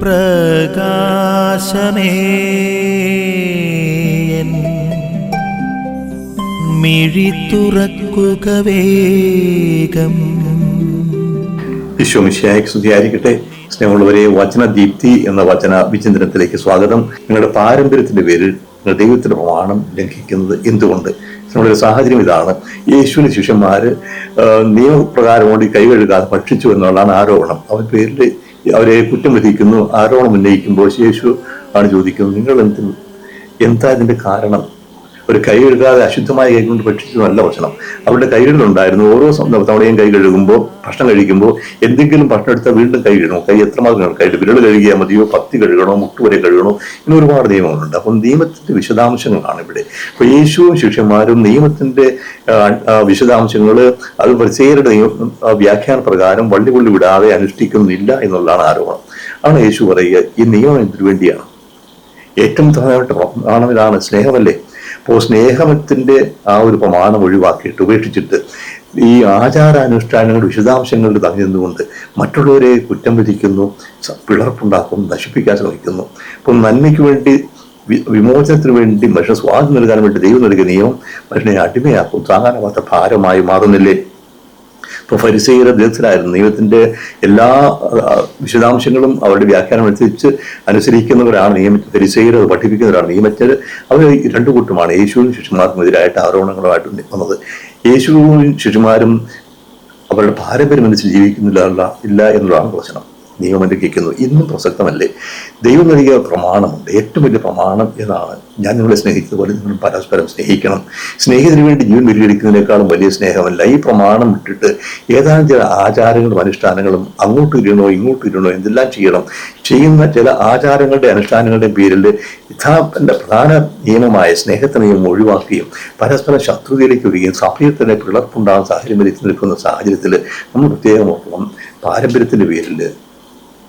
പ്രകാശമേ. മിഴി തുറക്കുക വേഗം. വിശ്വമിശിയായി സ്തുതിയായിരിക്കട്ടെ. സ്നേഹമുള്ളവരെ വചന ദീപ്തി എന്ന വചന വിചിന്തനത്തിലേക്ക് സ്വാഗതം. നിങ്ങളുടെ പാരമ്പര്യത്തിന്റെ പേരിൽ ദൈവത്തിന്റെ പ്രമാണം ലംഘിക്കുന്നത് എന്തുകൊണ്ട്? നമ്മുടെ സാഹചര്യം ഇതാണ്. യേശുവിന് ശിഷ്യന്മാര് നിയമപ്രകാരം കൊണ്ട് കൈ കഴുകാതെ ഭക്ഷിച്ചു എന്നുള്ളതാണ് ആരോപണം. അവൻ പേരിൽ അവരെ കുറ്റം വിധിക്കുന്നു ആരോപണം ഉന്നയിക്കുമ്പോൾ യേശു ആണ് ചോദിക്കുന്നത് നിങ്ങൾ എന്ത് എന്താ ഇതിന്റെ കാരണം? ഒരു കൈ കഴുകാതെ അശുദ്ധമായ കൈ കൊണ്ട് ഭക്ഷിച്ചു നല്ല ഭക്ഷണം. അവരുടെ കൈകളിലുണ്ടായിരുന്നു ഓരോ തവണയും കൈ കഴുകുമ്പോൾ ഭക്ഷണം കഴിക്കുമ്പോൾ എന്തെങ്കിലും ഭക്ഷണം എടുത്താൽ വീണ്ടും കൈ കഴുകണം. കൈ എത്രമാത്രം കൈ വിരൽ കഴുകിയാൽ മതിയോ? പത്തി കഴുകണോ? മുട്ടുവരെ കഴുകണോ? ഇങ്ങനെ ഒരുപാട് നിയമങ്ങളുണ്ട്. അപ്പം നിയമത്തിന്റെ വിശദാംശങ്ങളാണ് ഇവിടെ. അപ്പൊ യേശുവും ശിഷ്യന്മാരും നിയമത്തിന്റെ വിശദാംശങ്ങൾ അത് പരിസേരുടെ വ്യാഖ്യാന പ്രകാരം വള്ളി പുള്ളി വിടാതെ അനുഷ്ഠിക്കുന്നില്ല എന്നുള്ളതാണ് ആരോപണം. ആണ് യേശു പറയുക ഈ നിയമം എന്തിനു വേണ്ടിയാണ്? ഏറ്റവും പ്രധാനപ്പെട്ട ഇതാണ് സ്നേഹമല്ലേ? അപ്പോൾ സ്നേഹത്തിന്റെ ആ ഒരു പ്രമാണം ഒഴിവാക്കിയിട്ട് ഉപേക്ഷിച്ചിട്ട് ഈ ആചാരാനുഷ്ഠാനങ്ങളുടെ വിശദാംശങ്ങളിൽ തങ്ങി നിന്നുകൊണ്ട് മറ്റുള്ളവരെ കുറ്റം വിധിക്കുന്നു പിളർപ്പുണ്ടാക്കുന്നു പിളർപ്പുണ്ടാക്കും നശിപ്പിക്കാൻ ശ്രമിക്കുന്നു. അപ്പം നന്മയ്ക്ക് വേണ്ടി വിമോചനത്തിന് വേണ്ടി മനുഷ്യന് സ്വാതന്ത്ര്യം നൽകാൻ വേണ്ടി ദൈവം നൽകിയ നിയമം മനുഷ്യനെ അടിമയാക്കും താങ്ങാനാവാത്ത ഭാരമായി മാറുന്നില്ലേ? ഇപ്പൊ ഫരിസൈര ദീർഘത്തിലായിരുന്നു നിയമത്തിന്റെ എല്ലാ വിശദാംശങ്ങളും അവരുടെ വ്യാഖ്യാനം അനുസരിച്ച് അനുസരിക്കുന്നവരാണ് നിയമ ഫരിസൈര പഠിപ്പിക്കുന്നവരാണ്. നിയമജ്ഞർ അവർ രണ്ടു കൂട്ടമാണ്. യേശുവിനും ശിശുമാർക്കും എതിരായിട്ട് ആരോപണങ്ങളുമായിട്ട് വന്നത് യേശുവും ശിശുമാരും അവരുടെ പാരമ്പര്യം അനുസരിച്ച് ജീവിക്കുന്നില്ല ഇല്ല എന്നുള്ളതാണ് പ്രശ്നം. നിയമം ലഭിക്കുന്നു ഇന്നും പ്രസക്തമല്ലേ? ദൈവം നൽകിയ പ്രമാണമുണ്ട്. ഏറ്റവും വലിയ പ്രമാണം എന്നാണ് ഞാൻ നിങ്ങളെ സ്നേഹിച്ചതുപോലെ നിങ്ങൾ പരസ്പരം സ്നേഹിക്കണം. സ്നേഹിതന് വേണ്ടി ജീവൻ വിലയിടിക്കുന്നതിനേക്കാളും വലിയ സ്നേഹമല്ല. ഈ പ്രമാണം ഇട്ടിട്ട് ഏതാനും ചില ആചാരങ്ങളും അനുഷ്ഠാനങ്ങളും അങ്ങോട്ട് ഇരണോ ഇങ്ങോട്ട് ഇരണോ എന്തെല്ലാം ചെയ്യണം? ചെയ്യുന്ന ചില ആചാരങ്ങളുടെ അനുഷ്ഠാനങ്ങളുടെയും പേരിൽ യഥാന്റെ പ്രധാന നിയമമായ സ്നേഹത്തിന് ഒഴിവാക്കുകയും പരസ്പരം ശത്രുതയിലേക്ക് വരികയും സഭയിൽ തന്നെ പിളർപ്പുണ്ടാകുന്ന സാഹചര്യം നിൽക്കുന്ന സാഹചര്യത്തിൽ നമ്മൾ പ്രത്യേകം ഓർക്കണം. പാരമ്പര്യത്തിന്റെ പേരിൽ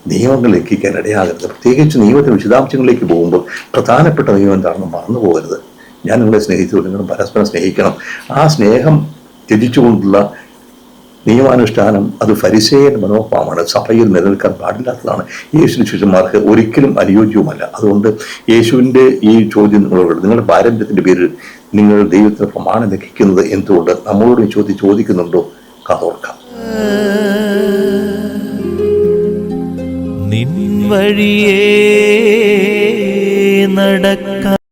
നിയമങ്ങൾ ലംഘിക്കാൻ ഇടയാകരുത്. പ്രത്യേകിച്ച് നിയമത്തിന് വിശദാംശങ്ങളിലേക്ക് പോകുമ്പോൾ പ്രധാനപ്പെട്ട നിയമം എന്താണെന്ന് മറന്നു പോകരുത്. ഞാൻ നിങ്ങളെ സ്നേഹിച്ചു നിങ്ങളും പരസ്പരം സ്നേഹിക്കണം. ആ സ്നേഹം ത്യജിച്ചുകൊണ്ടുള്ള നിയമാനുഷ്ഠാനം അത് ഫരിസേയൻ മനോഭാവമാണ്. സഭയിൽ നിലനിൽക്കാൻ പാടില്ലാത്തതാണ്. യേശു ശിഷ്യന്മാർക്ക് ഒരിക്കലും അനുയോജ്യവുമല്ല. അതുകൊണ്ട് യേശുവിന്റെ ഈ ചോദ്യം നിങ്ങളോട് നിങ്ങളുടെ പാരമ്പര്യത്തിന്റെ പേരിൽ നിങ്ങൾ ദൈവത്തിന് പ്രമാണം ലഭിക്കുന്നത് എന്തുകൊണ്ട്? നമ്മളോട് ഈ ചോദ്യം ചോദിക്കുന്നുണ്ടോ? കാതോർക്കാം നിൻ വഴിയേ നടക്ക